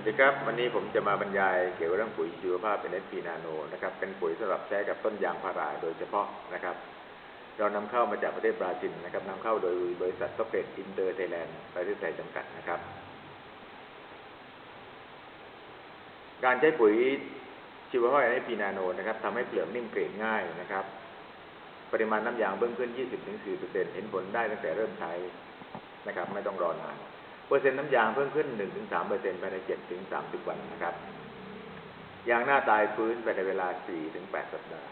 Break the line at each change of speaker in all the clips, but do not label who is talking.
วัสดีครับ วันนี้ผมจะมาบรรยายเกี่ยวกับเรื่องปุ๋ยชีวภาพเป็น SP นาโนนะครับ เป็นปุ๋ยสำหรับใช้กับต้นยางพาราโดยเฉพาะนะครับ เรานำเข้ามาจากประเทศบราซิลนะครับนำเข้าโดยบริษัทท็อปเปดอินเตอร์ไทยแลนด์ประเทศไทยจำกัดนะครับ การใช้ปุ๋ยชีวภาพเป็น SP นาโนนะครับทำให้เปลือกนิ่มเกรดง่ายนะครับ ปริมาณน้ำยางเพิ่มขึ้น 20-40%เห็นผลได้ตั้งแต่เริ่มใช้นะครับ ไม่ต้องรอนาน เปอร์เซ็นต์น้ำยางเพิ่มขึ้น1-3%ภายใน7-30วันนะครับ ยางหน้าตายฟื้นภายในเวลา4-8สัปดาห์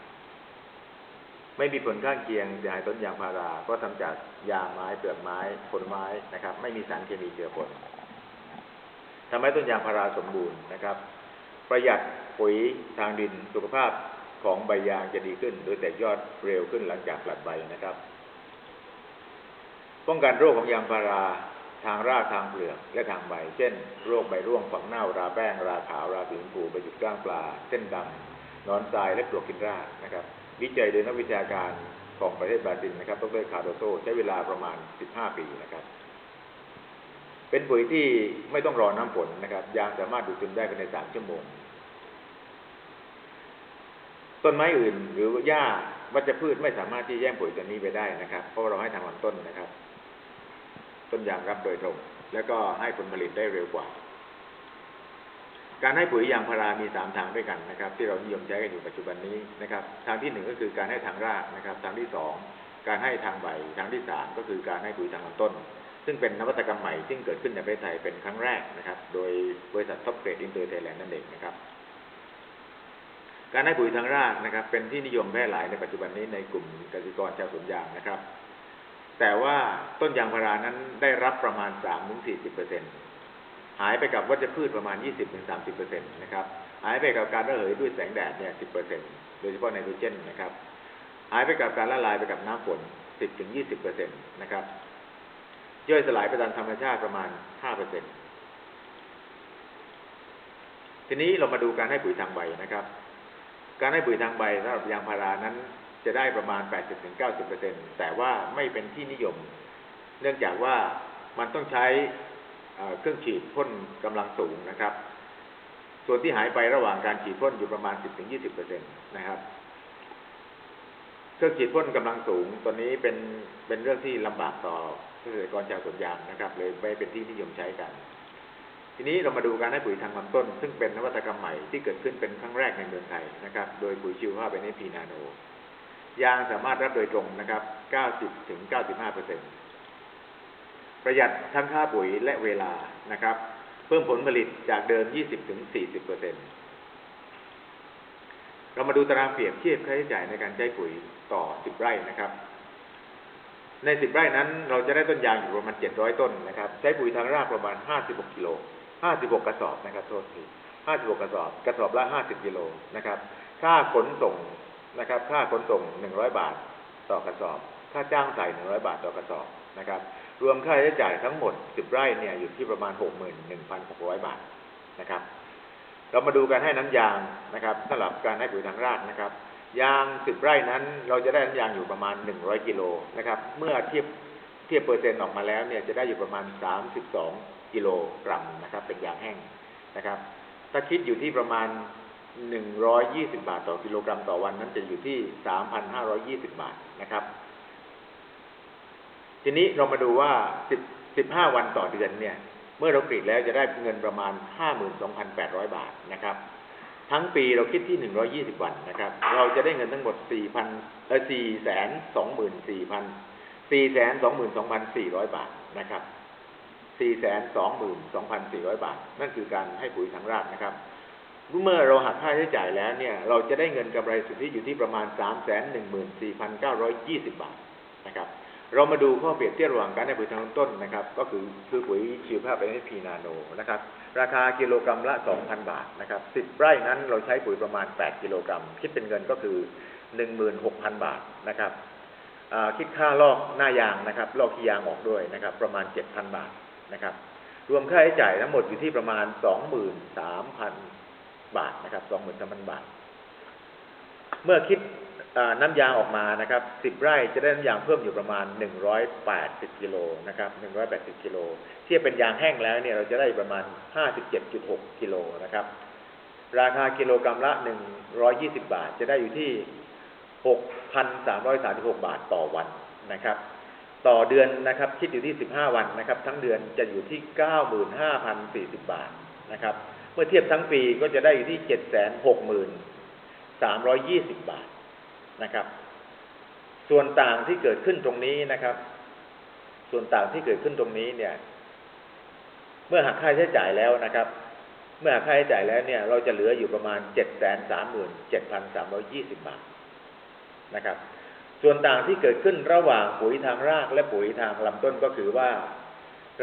ไม่มีผลข้างเคียงเสียหายต้นยางพารา ก็ทำจากยางไม้เปลือกไม้ผลไม้นะครับ ไม่มีสารเคมีเจือปนทำให้ต้นยางพาราสมบูรณ์นะครับ ประหยัดปุ๋ยทางดินสุขภาพของใบยางจะดีขึ้น โดยแตกยอดเร็วขึ้นหลังจากผลัดใบนะครับ ป้องกันโรคของยางพารา ทางรากทางเปลือกและทางใบ เช่น โรคใบร่วงฝักเน่าราแป้ง ราขาว ราสีชมพูใบจุดก้างปลา เส้นดำนอนทรายและปลวกกินรากนะครับ วิจัยโดยนักวิชาการของประเทศบราซิลนะครับดรคาร์โดโซใช้เวลาประมาณ 15 ปีนะครับ เป็นปุ๋ยที่ไม่ต้องรอน้ำฝนนะครับ ยางสามารถดูดซึมได้ภายใน 3 ชั่วโมง ต้นไม้อื่น หรือหญ้าวัชพืชไม่สามารถที่แย่งปุ๋ยตัวนี้ไปได้นะครับ เพราะเราให้ทางลำต้นนะครับ ต้นยางรับโดยตรง แล้วก็ให้ผลผลิตได้เร็วกว่า การให้ปุ๋ยยางพารามีสามทางด้วยกันนะครับ ที่เรานิยมใช้กันอยู่ปัจจุบันนี้นะครับ ทางที่หนึ่งก็คือการให้ทางรากนะครับ ทางที่สองการให้ทางใบทางที่สามก็คือการให้ปุ๋ยทางลำต้น ซึ่งเป็นนวัตกรรมใหม่ซึ่งเกิดขึ้นในประเทศไทยเป็นครั้งแรกนะครับ โดยบริษัทท็อปเกรดอินเตอร์ไทยแลนด์นั่นเองนะครับการให้ปุ๋ยทางรากนะครับ เป็นที่นิยมแพร่หลายในปัจจุบันนี้ในกลุ่มเกษตรกรชาวสวนยางนะครับ แต่ว่าต้นยางพารานั้นได้รับประมาณ 3-40%หายไปกับวัชพืชประมาณ 20-30%นะครับ หายไปกับการระเหยด้วยแสงแดดเนี่ย 10%โดยเฉพาะไนโตรเจนนะครับ หายไปกับการละลายไปกับน้ำฝน 10-20%นะครับ ย่อยสลายไปตามธรรมชาติประมาณ 5%ทีนี้เรามาดูการให้ปุ๋ยทางใบนะครับ การให้ปุ๋ยทางใบสำหรับยางพารานั้น จะได้ประมาณ 80-90%แต่ว่าไม่เป็นที่นิยม เนื่องจากว่ามันต้องใช้เครื่องฉีดพ่นกำลังสูงนะครับ ส่วนที่หายไประหว่างการฉีดพ่นอยู่ประมาณ 10-20%นะครับเครื่องฉีดพ่นกำลังสูงตัวนี้เป็นเป็นเรื่องที่ลำบากต่อเกษตรกรชาวสวนยางนะครับ เลยไม่เป็นที่นิยมใช้กัน ทีนี้เรามาดูการให้ปุ๋ยทางลำต้น ซึ่งเป็นนวัตกรรมใหม่ที่เกิดขึ้นเป็นครั้งแรกในเมืองไทยนะครับ โดยปุ๋ยชีวภาพเป็นเอพีนาโน ยางสามารถรับโดยตรงนะครับ 90ถึง95เประหยัดทั้งค่าปุ๋ยและเวลานะครับ เพิ่มผลผลิตจากเดิม 20ถึง40เปอร์เซ็นเรามาดูตารางเปรียบเทียบค่าใช้จ่ายในการใช้ปุ๋ยต่อ 10 ไร่นะครับ ใน 10 ไร่นั้น เราจะได้ต้นยางอยู่ประมาณ 700 ต้นนะครับ ใช้ปุ๋ยทางรากประมาณ 56 กิโล 56 กระสอบนะครับโทษที56 กระสอบ กระสอบละ 50 กิโลนะครับ ค่าขนส่ง นะครับ ค่าขนส่ง 100 บาทต่อกระสอบ ค่าจ้างใส่ 100 บาทต่อกระสอบนะครับ รวมค่าใช้จ่ายทั้งหมด 10 ไร่เนี่ยอยู่ที่ประมาณ 61,600 บาทนะครับ เรามาดูการให้น้ำยางนะครับสำหรับการให้ปุ๋ยทางรากนะครับ ยาง 10 ไร่นั้น เราจะได้น้ำยางอยู่ประมาณ 100 กิโลนะครับ เมื่อเทียบเทียบเปอร์เซ็นต์ออกมาแล้วเนี่ยจะได้อยู่ประมาณ 32 กิโลกรัมนะครับ เป็นยางแห้งนะครับ ถ้าคิดอยู่ที่ประมาณ หนึ่งร้อยยี่สิบาทต่อกิโลกรัมต่อวันนั้นจะอยู่ที่สามพันห้าร้อยี่สิบาทนะครับ ทีนี้เรามาดูว่าสิบสิบห้าวันต่อเดือนเนี่ย เมื่อเรากรีดแล้วจะได้เงินประมาณห้าหมื่นสองพันแปดร้อยบาทนะครับ ทั้งปีเราคิดที่หนึ่งร้อยี่สิบวันนะครับ เราจะได้เงินทั้งหมดสี่พันเออสี่แสนสองหมื่นสี่พันสี่แสนสองหมื่นสองพันสี่ร้อยบาทนะครับสี่แสนสองหมื่นสองพันสี่ร้อยบาท นั่นคือการให้ปุ๋ยทางรากนะครับ เมื่อเราหักค่าใช้จ่ายแล้วเนี่ย เราจะได้เงินกำไรสุทธิอยู่ที่ประมาณ 3 1 4 9 2 0 บาทนะครับ เรามาดูข้อเปรียบเทียบระหว่างการให้ปุ๋ยทางต้นนะครับ ก็คือคือปุ๋ยชีวภาพเป็นพีนาโนนะครับ ราคากิโลกรัมละ 2,000 บาทนะครับ10ไร่นั้นเราใช้ปุ๋ยประมาณ 8 กิโลกรัม คิดเป็นเงินก็คือ 16,000 บาทนะครับคิดค่าลอกหน้ายางนะครับลอกขี้ยางออกด้วยนะครับ ประมาณ 7,000 บาทนะครับ รวมค่าใช้จ่ายทั้งหมดอยู่ที่ประมาณ 23,000 บาทนะครับสองหมื่นสามพันบาท เมื่อคิดน้ำยางออกมานะครับ10ไร่จะได้น้ำยางเพิ่มอยู่ประมาณ180กิโลนะครับ180กิโลทียบเป็นยางแห้งแล้วเนี่ยเราจะได้ประมาณ57.6กิโลนะครับ ราคากิโลกรัมละ120บาท จะได้อยู่ที่6,336บหกบาทต่อวันนะครับ ต่อเดือนนะครับคิดอยู่ที่15วันนะครับ ทั้งเดือนจะอยู่ที่95,040บาท นะครับ เมื่อเทียบทั้งปีก็จะได้อยู่ที่760,320บบาทนะครับ ส่วนต่างที่เกิดขึ้นตรงนี้นะครับ ส่วนต่างที่เกิดขึ้นตรงนี้เนี่ย เมื่อหักค่าใช้จ่ายแล้วนะครับ เมื่อหักค่าใช้จ่ายแล้วเนี่ย เราจะเหลืออยู่ประมาณ737,320บาทนะครับ ส่วนต่างที่เกิดขึ้นระหว่างปุ๋ยทางรากและปุ๋ยทางลำต้นก็คือว่า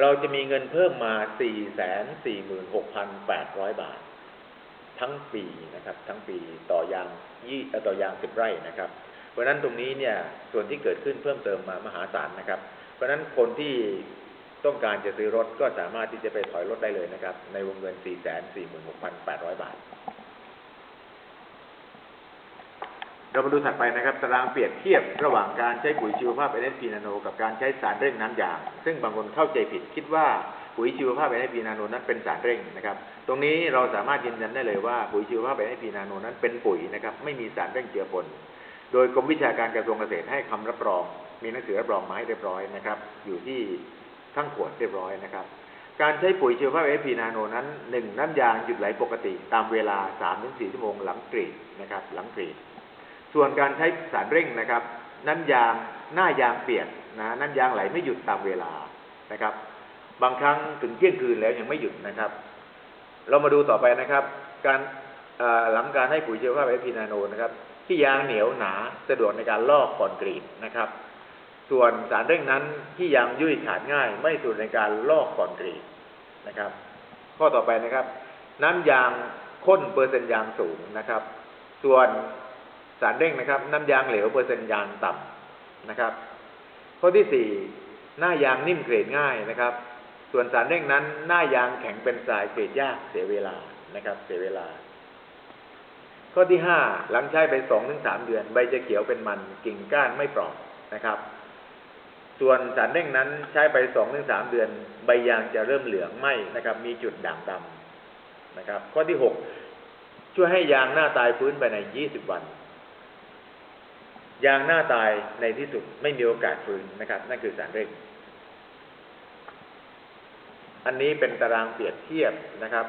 เราจะมีเงินเพิ่มมา 446,800 บาท ทั้งปีนะครับ ทั้งปีต่อยางยี่ต่อยางสิบไร่นะครับ เพราะฉะนั้นตรงนี้เนี่ยส่วนที่เกิดขึ้นเพิ่มเติมมามหาศาลนะครับ เพราะฉะนั้นคนที่ต้องการจะซื้อรถก็สามารถที่จะไปถอยรถได้เลยนะครับ ในวงเงิน 446,800 บาท เรามาดูถัดไปนะครับตารางเปรียบเทียบระหว่างการใช้ปุ๋ยชีวภาพ NSP Nano กับการใช้สารเร่งน้ำยาง ซึ่งบางคนเข้าใจผิดคิดว่าปุ๋ยชีวภาพ NSP Nano นั้นเป็นสารเร่งนะครับ ตรงนี้เราสามารถยืนยันได้เลยว่าปุ๋ยชีวภาพ NSP Nano นั้นเป็นปุ๋ยนะครับไม่มีสารเร่งเจือปนโดยกรมวิชาการกระทรวงเกษตรให้คำรับรอง มีหนังสือรับรองมาให้เรียบร้อยนะครับ อยู่ที่ทั้งขวดเรียบร้อยนะครับ การใช้ปุ๋ยชีวภาพ NSP Nano นั้นหนึ่งน้ำยางหยุดไหลปกติ ตามเวลา 3-4 ชั่วโมงหลังกรีดนะครับหลังกรีด ส่วนการใช้สารเร่งนะครับ น้ำยางหน้ายางเปียกนะน้ำยางไหลไม่หยุดตามเวลานะครับ บางครั้งถึงเที่ยงคืนแล้วยังไม่หยุดนะครับ เรามาดูต่อไปนะครับ การหลังการให้ปุ๋ยชีวภาพไอพีนาโนนะครับ ที่ยางเหนียวหนาสะดวกในการลอกก่อนกรีดนะครับ ส่วนสารเร่งนั้นที่ยางยุ่ยขาดง่าย ไม่สะดวกในการลอกก่อนกรีดนะครับ ข้อต่อไปนะครับ น้ำยางข้นเปอร์เซ็นต์ยางสูงนะครับ ส่วน สารเร่งนะครับ น้ำยางเหลวเปอร์เซ็นต์ยางต่ำนะครับ ข้อที่สี่หน้ายางนิ่มเกรดง่ายนะครับ ส่วนสารเร่งนั้นหน้ายางแข็งเป็นสายเกรดยากเสียเวลานะครับ เสียเวลา ข้อที่ห้าหลังใช้ไปสองถึงสามเดือน ใบจะเขียวเป็นมันกิ่งก้านไม่ปราะนะครับ ส่วนสารเร่งนั้นใช้ไปสองถึงสามเดือน ใบยางจะเริ่มเหลืองไหมนะครับ มีจุดด่างดำนะครับ ข้อที่หกช่วยให้ยางหน้าตายฟื้นไปในยี่สิบวัน ยางหน้าตายในที่สุดไม่มีโอกาสฟื้นนะครับ นั่นคือสารเร่ง อันนี้เป็นตารางเปรียบเทียบนะครับ